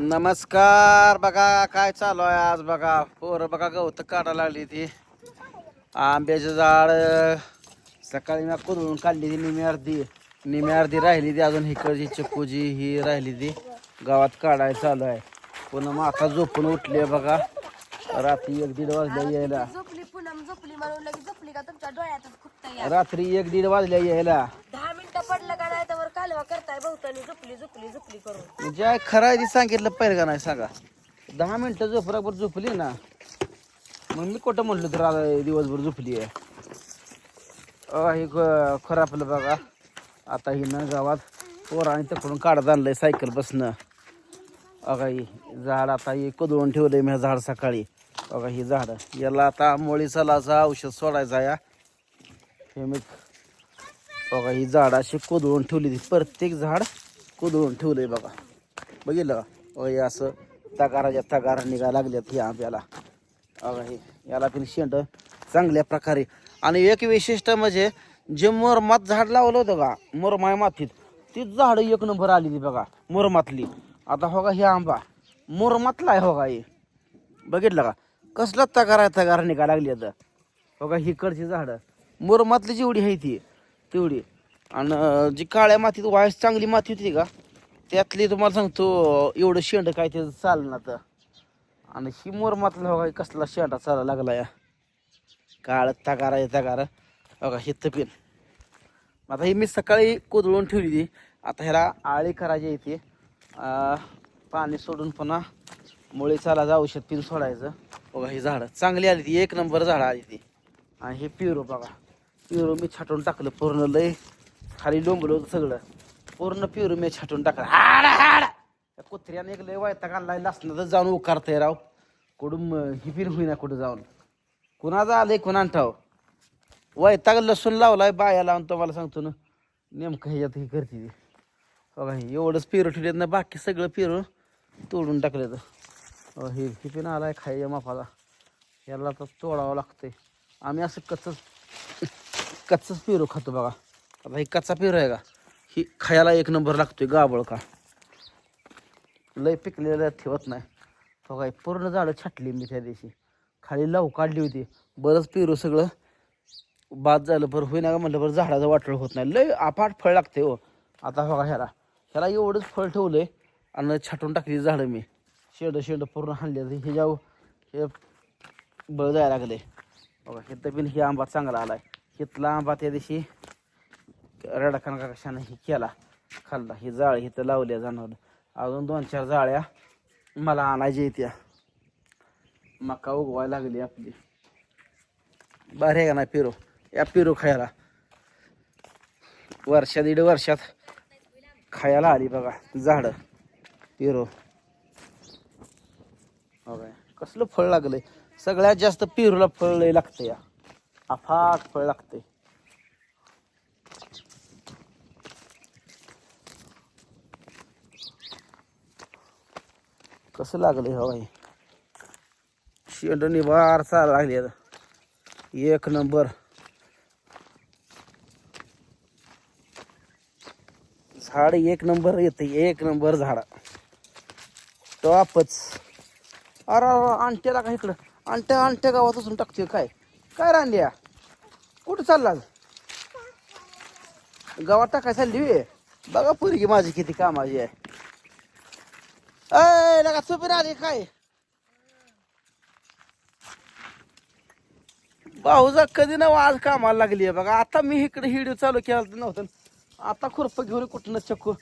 नमस्कार बघा काय चालू आहे आज बघा. पोरं बघा गवत काढायला लागली ती. आंब्याचं झाड सकाळी मी कुदळून काढली ती निमी अर्धी. निमी अर्धी राहिली ती अजून हिकडची चिक्कूची ही राहिली ती. गावात काढायला चालू आहे. पुन्हा मग आता झोपून उठली बघा. रात्री एक दीड वाजल्या यायला. रात्री एक दीड वाजल्या यायला. दहा मिनिटं पडलं का नाही कालवा करताय करून. म्हणजे आहे खरं आहे ते सांगितलं पहिलं का नाही सांगा. दहा मिनिटं झोपराबर झोपली ना मग मी कुठं म्हणलं तर आता दिवसभर झोपली आहे. अ, हे ख- खरं आपलं बघा आता ही ना गावात पोराने तकडून काढत आणलंय सायकल बसणं अगा ही झाड आता हे कुदळून ठेवलंय मी हे झाड सकाळी. बघा ही झाड. याला आता मोळी सलाचं औषध सोडायचं या. हे मी बघा ही झाड अशी कोदळून ठेवली ती. प्रत्येक झाड कोदळून ठेवलंय बघा. बघितलं का? हे असं तगाराच्या तगारा निघायला लागल्यात हे आंब्याला बघा हे याला पण शेंड चांगल्या प्रकारे. आणि एक विशिष्ट म्हणजे जे मोरमात झाड लावलं होतं का मोरमाय मातीत ती झाडं एक नंबर आली ती बघा मोरमातली. आता हो का हे आंबा मोरमातला आहे हो का हे? बघितलं का? कसला तगारा तगारा निघायला लागली आता. हो ही हिकडची झाडं. मोरमातली जेवढी आहे ती तेवढी. आणि जी काळ्या मातीत वायस चांगली माती होती का त्यातली तुम्हाला सांगतो एवढं शेंड काय ते चालणार तर आणि ही मोरमातला बघा कसला शेंडा चालायला लागला या. काळ तगारा तगारा. बघा हे तपेन. आता ही मी सकाळी कोदळून ठेवली ती. आता ह्याला आळी करायची इथे पाणी सोडून पुन्हा मुळे चालायचं औषध पिन सोडायचं. बघा ही झाडं चांगली आली ती. एक नंबर झाडं आली ती. आणि हे पिरो बघा. पिरो मी छाटून टाकलं पूर्ण लय खाली डोंबलं होतं सगळं. पूर्ण पिरो मी छाटून टाकला. हाड हाड. त्या कुत्र्याने एक लय वायता घाललाय लसणाचं जाऊन उकारतंय राव. कुठून हिपीर होईना कुठं जाऊन. कुणाचं आलंय कुणा ठाव वैताग लसूण लावलाय बाया लावून तुम्हाला सांगतो ना. नेमकं ह्याच्यात हे करते ती. बघा हे एवढंच पेरू ठेवलेत ना बाकी सगळं पेरू तोडून टाकलं तर हे हिपीन आलाय खायच्या मापाला. याला तर तोडावं लागतंय. आम्ही असं कच्चच कच्चच पेरू खातो बघा. आता हे कच्चा पेरू आहे का? ही खायला एक नंबर लागतोय गाबळ का लय पिकलेलं ठेवत नाही. तो काय पूर्ण झाडं छाटली मी त्या दिवशी. खाली लावू काढली होती. बरंच पेरू सगळं बाद झालं बरं होईना का म्हटलं बरं झाडाचं वाटळ होत नाही. लय आपाट फळ लागते हो. आता बघा ह्याला. ह्याला एवढंच फळ ठेवलंय आणि छाटून टाकली झाडं मी. शेड शेड पूर्ण हाणले. हे जाऊ हे बळ जायला लागले बघा हे तर हे आंबा चांगला आलाय. हितला आंबा त्या दिवशी रडाखान का हे केला. खाल्ला. ही जाळ इथं लावल्या जाणवलं अजून दोन चार जाळ्या मला आणायच्या येत्या मका उगवायला लागली आपली. बरे आहे का नाही पेरू? या पेरू खायला. वर्षा दीड वर्षात खायला आली बघा झाड. पेरू. बघा हो कसलं फळ लागलंय? सगळ्यात जास्त पेरूला फळ लागतं या. अफाट फळ लागतंय. कसं लागलं हवा हो हे शेंड निभार चाल लागली आता एक नंबर. झाड एक नंबर येते एक नंबर झाड. टॉपच. अरे आणट्याला का इकडं. आणट्या आणट्या गावात असून टाकते काय? काय रांड्या कुठं चालला गावात टाकाय चालली बघा पोरगी माझी किती कामाची आहे. अय लगा चुपी आली काय भाऊजा कधी ना आज कामाला लागली आहे बघा. आता मी इकडे हिडिओ चालू केला नव्हतं. आता खुरप घेऊन कुठनं चक्कू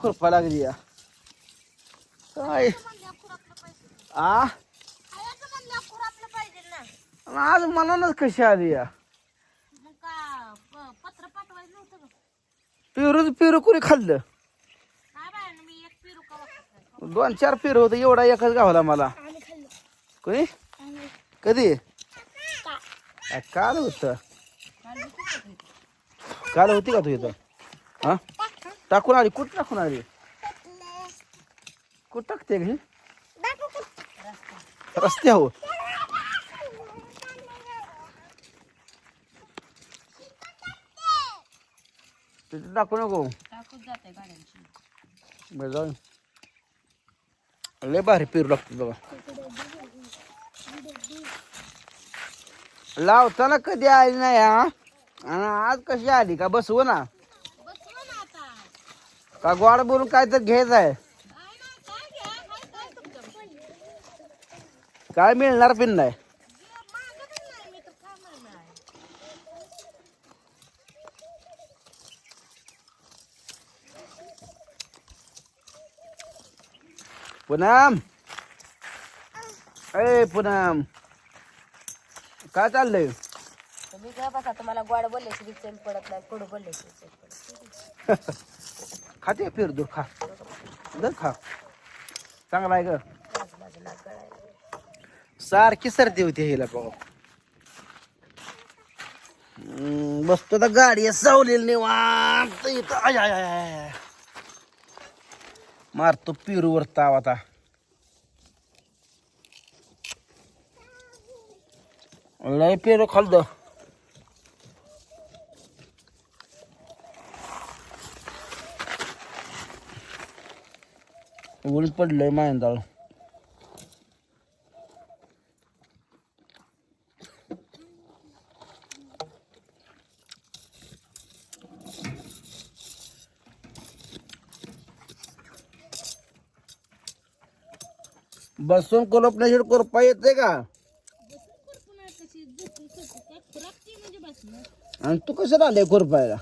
खुरपा लागली या काय? आ? आज मनानच कशी आली या पेरू पेरू कुणी खाल्लं काय बाय मी एक पेरू का दोन चार पेरू होतं एवढा एकच गावला मला. कोणी? कधी? काल. होत. काल होती का तू इथं? हा? टाकून आली कुठं टाकून आली? कुठं टाकते घे रस्ते हो. तिथे टाकू नको. टाकूच जाते गाड्यांची. बरं जाऊ लय भारी पेरू लागते बघा. लावताना कधी आली नाही हा? आणि आज कशी आली का? बसवू ना. का गोड बोलून काय तर घ्यायचं आहे? काय मिळणार पिन नाही. पुनम. ए पुनम. काय चाललंय? तुम्ही काय बसा तुम्हाला गोड बोलल्याची चैन पडत नाही कडू बोलल्याची चैन पडत खाते फिर दूर खा. दर खा. चांगला आहे ग. माझं माझं नाक गळायला सारखी सर्दी होती हिला हम्म, बसतो तर गाडी सावलेली निवांत इथं. आय, आय, आय, आय. मारतो पिरूवर ताव आता. लय पेरू खालद ऊन पडलंय मायंदाळ. बसून कोलपण्याशी कोरपा येते का? आणि तू कसं राहिले कोरपायला?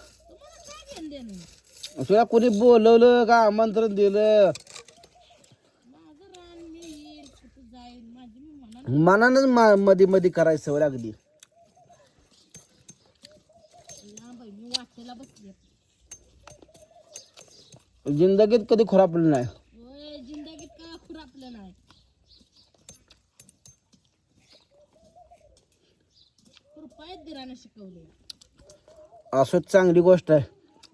तुला कोणी बोलवलं का आमंत्रण दिलं? मनानच मध्ये मध्ये करायचं सवय अगदी जिंदगीत कधी खुरापलं नाही जिंदगीत काय खुरापलं नाही कृपयात दिरानं शिकवले असंच चांगली गोष्ट आहे.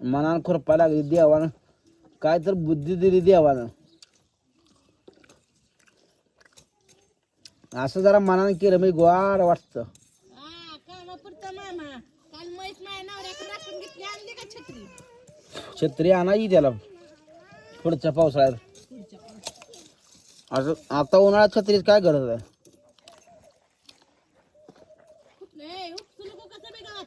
मनानं खुरपा लागली देवानं. काय तर बुद्धी दिली देवानं. असं जरा मनानं केलं म्हणजे गोड वाटतं. हा कामापुरता मामा. काल मैस माया नवऱ्याकडे राखून घेतली आणली का छत्री? छत्री आणायची त्याला. पुढच्या पावसाळ्यात. पुढच्या असं आता उन्हाळ्यात छत्रीच काय गरज आहे कुठले उपसू नको कसं बे गावात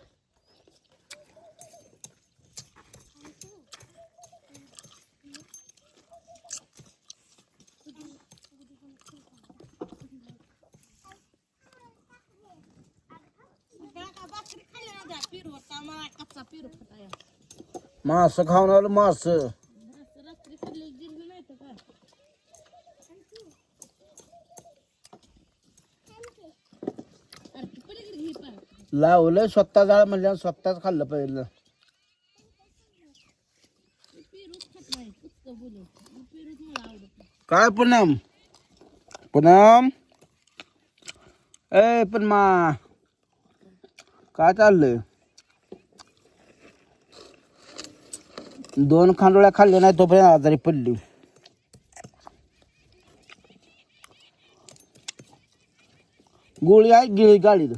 भाकरी खाल्ली ना द्या पिरू होता मला पिरू मास खाऊन आलं मास. रात्री जिरलं नाही तर अरे ती पलीकडे घे लावलं स्वतः झाड म्हणजे स्वतःच खाल्लं पहिलं. खात नाही पुस्तक मला आवडत नाही काय पुनम? पुनम? ए पण मा काय चाललंय? दोन खांडोळ्या खाल्ल्या नाही तोपर्यंत आजारी पडली. गोळी आहे गिळी गाडीत.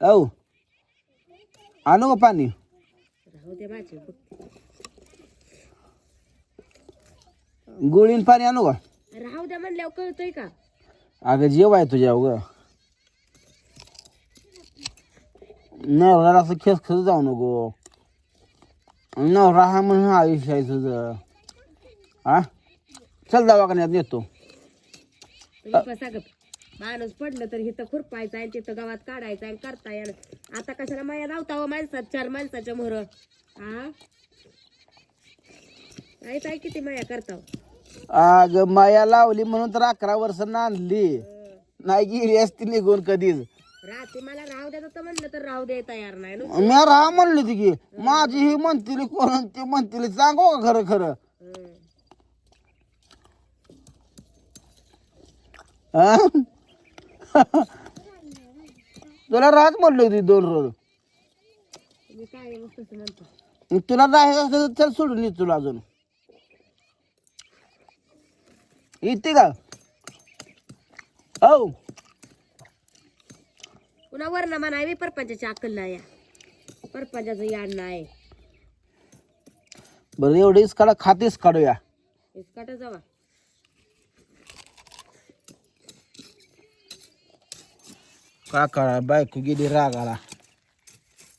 औ. आणू का पाणी? गोळीन पाणी आणू का? राहू द्या म्हणल्यावर कळतंय का? अगं जेव आहे तुझ्या ग नवऱ्याला असं खेस खेस जाऊ नको. नवरा हा म्हणून आयुष्य आहे तुझं हा चल दवाखान्यात नेतो. माणूस पडलं तर इथं खुरपायचं आहे तिथं गावात काढायचं आहे करता येणार आता कशाला माया धावता हो माणसात? चार माणसाच्या मोहर. हा माहीत आहे किती माया करता हो? अग माया लावली म्हणून तर अकरा वर्ष आणली नाही गेली असती निघून कधीच. रात्री मला राहू द्या तर म्हणलं तर राहू द्या तयार नाही नु. मी राहा म्हणली ती की माझी ही म्हणतील कोण ती म्हणतील सांगू का खरं खरं हं. हा? तुला राहत म्हणली होती दोन रोज तुम्ही काय मग तसं म्हणतो मग तुला जायचं असलं तर चल सोडून ये तुला अजून येते का हो पुन्हा वर्ण नाही परपंचाची आकल नाही या यान याड नाही. बरं एवढे इसकाडा खात इसकाडूया. इसकाटा जावा. काका बायको गेली रागाला.